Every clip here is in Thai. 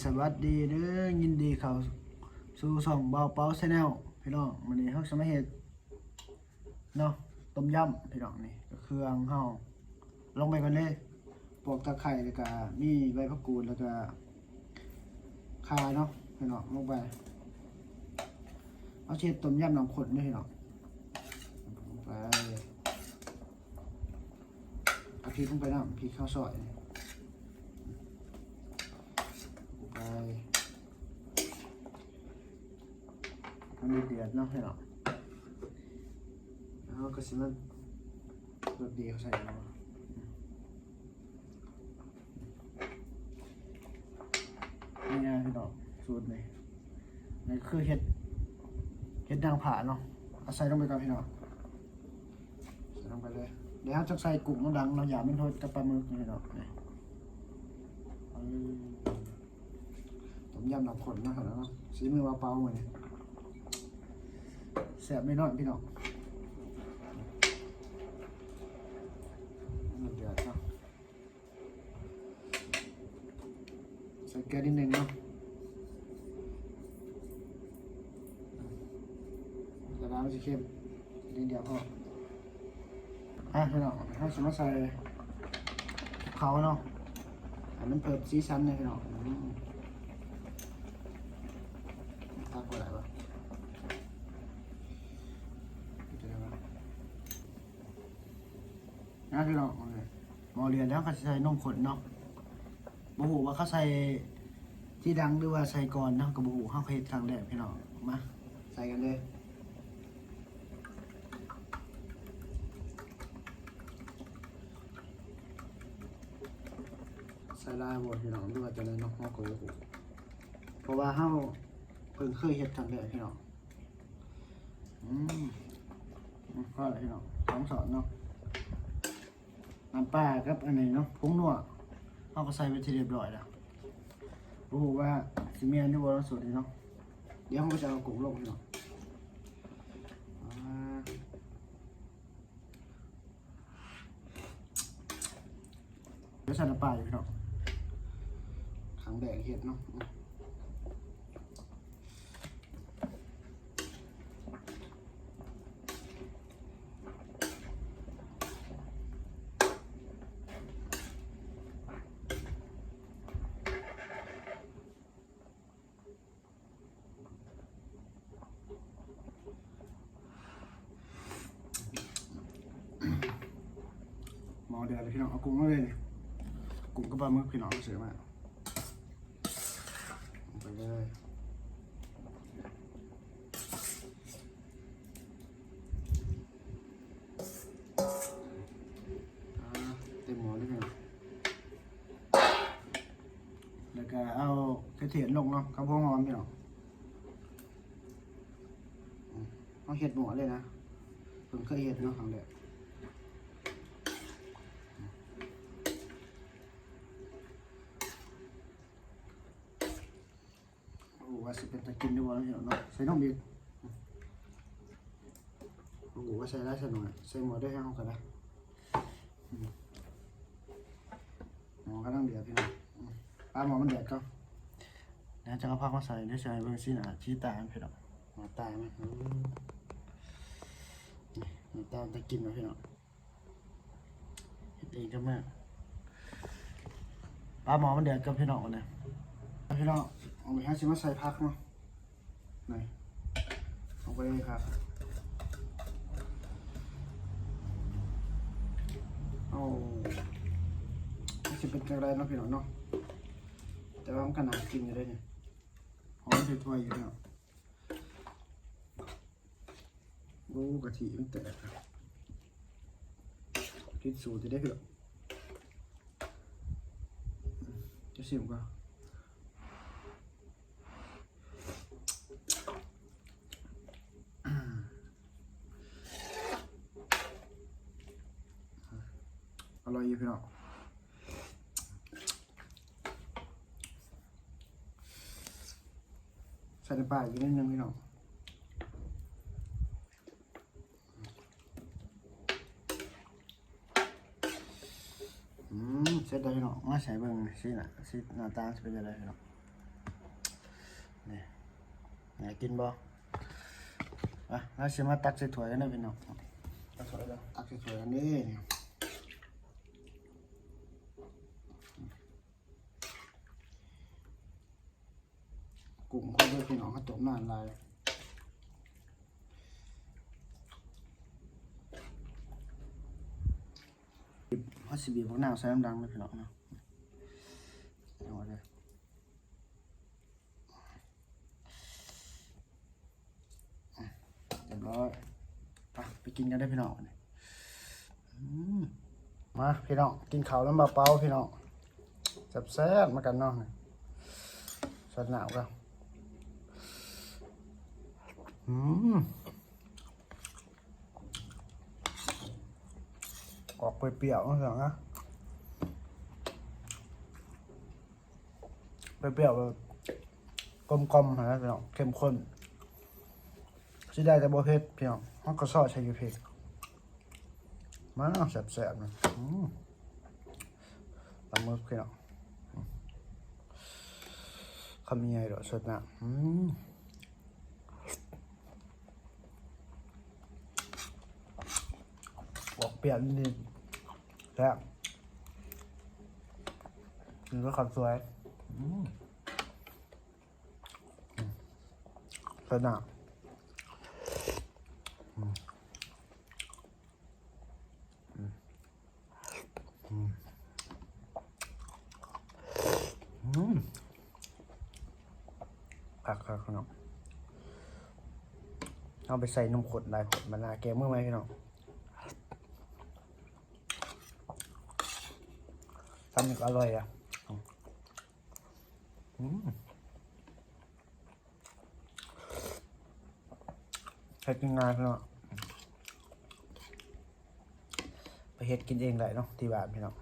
สวัสดีเด้อยินดีเข้าสู่ช่องเบาเป้าชาแนลพี่น้องวันนี้เฮาจะมาเฮ็ดเนาะต้มยำพี่น้องนี่ก็เครื่องเฮาลงไปกันเลยปอกตะไคร้แล้วก็มีใบผักกูดแล้วก็ข่าเนาะพี่น้องลงไปเอาเช็ดต้มยำน้ำข้นด้อพี่น้องลงไปเอาพริกลงไปน้ำพริกข้าวซอยนี่ ไป มันมีเดือดเนาะให้เราแล้วก็สิมันรสดีเขาใส่เนาะนี่ไงพี่น้องสูตรนี่นี่คือเห็ดเห็ดนางผาเนาะเอาใส่ลงไปก่อนพี่น้องใส่ลงไปเลยเดี๋ยวจะใส่กุ้งน้ำดังเราอย่ามันโทษกับปลาหมึกนี่พี่น้องนี่ต้มยำน้ำข้นนะครับแล้วสีมือว่าเปล่าเหมือน แสบไม่น้อยพี่น้องเดือดเนาะใส่เกลือนิดนึงเนาะแต่น้ำจะเข้มนิดเดียวพออะพี่น้องถ้าสมมติใส่เขาเนาะอันนั้นเพิ่มสีสันเลยพี่น้องอืมตักไปไหนวะเจอแล้ว นะพี่น้องเอาเลยหมอเรียนแล้วเขาใส่นมขนเนาะบูหูว่าเขาใส่ที่ดังหรือว่าใส่ก่อนเนาะกับบูหูเขาเคยครั้งแรกพี่น้องมาใส่กันเลยใส่ลายบดพี่น้องด้วยจะเลยเนาะเขาก็บูหูเพราะว่าเฮาเพิ่งเคยเฮ็ดครั้งแรกพี่น้องอืมอืมก็พี่น้องสองสอนเนาะ น้ำปลากับอันนี้เนาะผงนัวเฮาก็ใส่ไปทีเรียบร้อยแล้วบ่ฮู้ว่าสิเมีอันนี้บ่ล่ะสูตรนี้เนาะเดี๋ยวเฮาก็จะเอากุ้งลงพี่น้องอ่าเดี๋ยวใส่น้ำปลาอยู่พี่น้องครั้งแรกเฮ็ดเนาะ ดือดเลยพี่น้องเอากุ้งมาเลยนี่กุ้งกับปลาหมึกพี่น้องเสือมาไปเลยเต็มหมอเลยพี่น้องแล้วก็เอากระเทียมลงเนาะกับพวกหอมพี่น้องเอาเห็ดหมอเลยนะเพิ่งเคยเห็ดเนาะครั้งแรก โอ้ ว่าสิเป็นตะกินด้วยเนาะเนาะใส่น้องบีบโอ้โหว่าใส่ได้สน่อยใส่หมดได้ให้เขากันนะหมอก็ต้องเดือดพี่น้องปลาหมอมันเดือดก็เดี๋ยวจะเอาผักมาใส่เดี๋ยวใส่เบอร์ซี่หนาชี้ตาพี่น้องหมอตายไหมหมอตาตะกินมาพี่น้องเฮ็ดเองก็แม่ปลาหมอมันเดือดกับพี่น้องเนี่ยพี่น้อง เอาไปให้ชิมาใส่พักเนาะไหนเอาไปเลยครับ เอาไม่ใช่เป็นกระไรเนาะพี่น้องเนาะแต่ว่ามันขนาดกินอยู่เลยเนี่ยหอมถ้วยๆอยู่เนาะโอ้กะทิมันแตกครับกินสูตรจะได้พี่น้อจะชิมก่อน ส่นปลาอีกนิดนึงพี่น้องอืมเสร็จแล้วพี่น้องมาใส่เบิ่งสิน่ะสิหน้าตาจะเป็นยังไงพี่น้องนี่ไหนกินบ่อะแล้วเสิมาตักใส่ถ้วยกันนะพี่น้องตักถ้วยแล้วตักใส่ถ้วยกันนี่ กลุ่มคนด้วยพี่น้องเขาต้มนานลายเขาสิบีบพวกน้ำใส่น้ำดังเลยพี่น้องเนาะเอาเลยเรียบร้อยไปไปกินกันได้พี่น้องวันนี้อืมมาพี่น้องกินข้าวแล้วมาเป้าพี่น้องแซ่บๆมากันเนาะสดหนาวกัน อืมออกเปรี้ยวๆเสียงนะเปรี้ยวๆแบบกลมๆนะพี่น้องเข้มข้นสิได้แต่บ่เผ็ดพี่น้องเฮาก็ซอสใช้อยู่เผ็ดมาแซ่บๆนะอืมปลาหมึกพี่น้องอืมคำใหญ่ดอกสดน้ำอืม ออกเปรี้ยวนิดๆแล้วนี่ก็ขับสวยอืมอืมสดน้ำอืมคักคักพี่น้องเอาไปใส่นมขดได้ขดมะนาวแกงมือไหมพี่น้อง ทำอีกอร่อยอะอืมใช้กินง่ายพี่น้องไปเฮ็ดกินเองได้เนาะที่บ้านพี่น้อง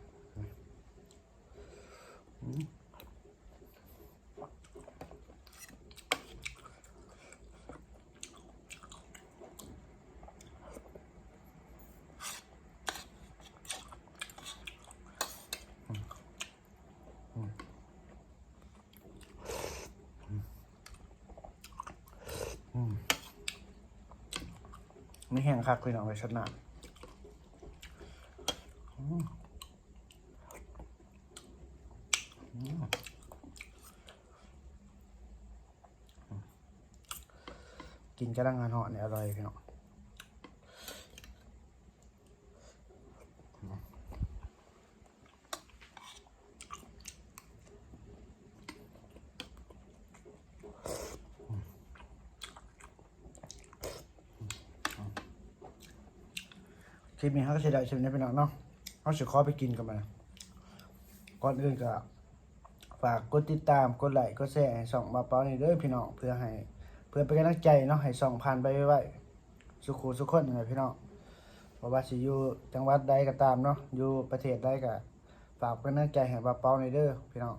ไม่แห้งคักเลยเนาะไปชน้ำอืมอืมกินกระดังงานเหาะเนี่ยอร่อยพี่น้อง คลิปนี้เขาก็เสียดายชิมนี้พี่น้องเนาะเขาสิขอไปกินกันมาก่อนอื่นก็ฝากกดติดตามกดไลค์กดแชร์ให้ส่องมาเป้านี่เด้อพี่น้องเพื่อให้ เพื่อเป็นกำลังใจเนาะให้ส่องผ่านไปไว้สุขุสุขคนยังไงพี่น้องเพราะว่าสิอยู่จังหวัดใดก็ตามเนาะอยู่ประเทศใดก็ฝากเป็นกำลังใจให้มาเป้านี่เด้อพี่น้อง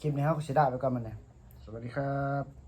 คลิปนี้เขาก็เสิได้ไปก่อนมันเนี่ยสวัสดีครับ